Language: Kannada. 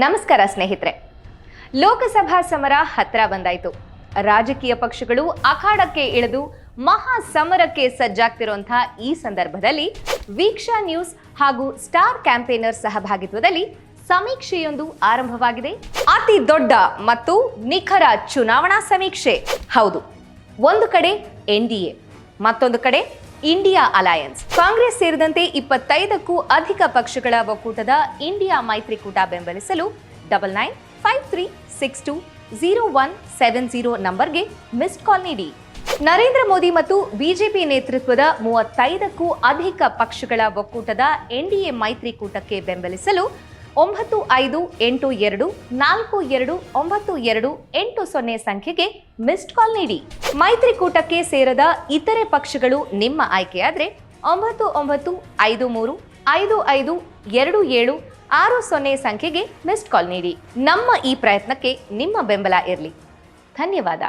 ನಮಸ್ಕಾರ ಸ್ನೇಹಿತರೆ. ಲೋಕಸಭಾ ಸಮರ ಹತ್ರ ಬಂದಾಯಿತು. ರಾಜಕೀಯ ಪಕ್ಷಗಳು ಅಖಾಡಕ್ಕೆ ಇಳಿದು ಮಹಾ ಸಮರಕ್ಕೆ ಸಜ್ಜಾಗ್ತಿರುವಂತಹ ಈ ಸಂದರ್ಭದಲ್ಲಿ ವೀಕ್ಷಾ ನ್ಯೂಸ್ ಹಾಗೂ ಸ್ಟಾರ್ ಕ್ಯಾಂಪೇನರ್ ಸಹಭಾಗಿತ್ವದಲ್ಲಿ ಸಮೀಕ್ಷೆಯೊಂದು ಆರಂಭವಾಗಿದೆ. ಅತಿ ದೊಡ್ಡ ಮತ್ತು ನಿಖರ ಚುನಾವಣಾ ಸಮೀಕ್ಷೆ. ಹೌದು, ಒಂದು ಕಡೆ ಎನ್ಡಿಎ ಮತ್ತೊಂದು ಕಡೆ ಇಂಡಿಯಾ ಅಲಯನ್ಸ್. ಕಾಂಗ್ರೆಸ್ ಸೇರಿದಂತೆ ಇಪ್ಪತ್ತೈದಕ್ಕೂ ಅಧಿಕ ಪಕ್ಷಗಳ ಒಕ್ಕೂಟದ ಇಂಡಿಯಾ ಮೈತ್ರಿಕೂಟ ಬೆಂಬಲಿಸಲು double nine five three six two zero one seven zero ನಂಬರ್ಗೆ ಮಿಸ್ಡ್ ಕಾಲ್ ನೀಡಿ. ನರೇಂದ್ರ ಮೋದಿ ಮತ್ತು ಬಿಜೆಪಿ ನೇತೃತ್ವದ ಮೂವತ್ತೈದಕ್ಕೂ ಅಧಿಕ ಪಕ್ಷಗಳ ಒಕ್ಕೂಟದ ಎನ್ಡಿಎ ಮೈತ್ರಿಕೂಟಕ್ಕೆ ಬೆಂಬಲಿಸಲು ಒಂಬತ್ತು ಐದು ಎಂಟು ಎರಡು ನಾಲ್ಕು ಎರಡು ಒಂಬತ್ತು ಎರಡು ಎಂಟು ಸೊನ್ನೆ ಸಂಖ್ಯೆಗೆ ಮಿಸ್ಡ್ ಕಾಲ್ ನೀಡಿ. ಮೈತ್ರಿಕೂಟಕ್ಕೆ ಸೇರದ ಇತರೆ ಪಕ್ಷಗಳು ನಿಮ್ಮ ಆಯ್ಕೆಯಾದರೆ ಒಂಬತ್ತು ಒಂಬತ್ತು ಐದು ಮೂರು ಐದು ಐದು ಎರಡು ಏಳು ಆರು ಸೊನ್ನೆ ಸಂಖ್ಯೆಗೆ ಮಿಸ್ಡ್ ಕಾಲ್ ನೀಡಿ. ನಮ್ಮ ಈ ಪ್ರಯತ್ನಕ್ಕೆ ನಿಮ್ಮ ಬೆಂಬಲ ಇರಲಿ. ಧನ್ಯವಾದ.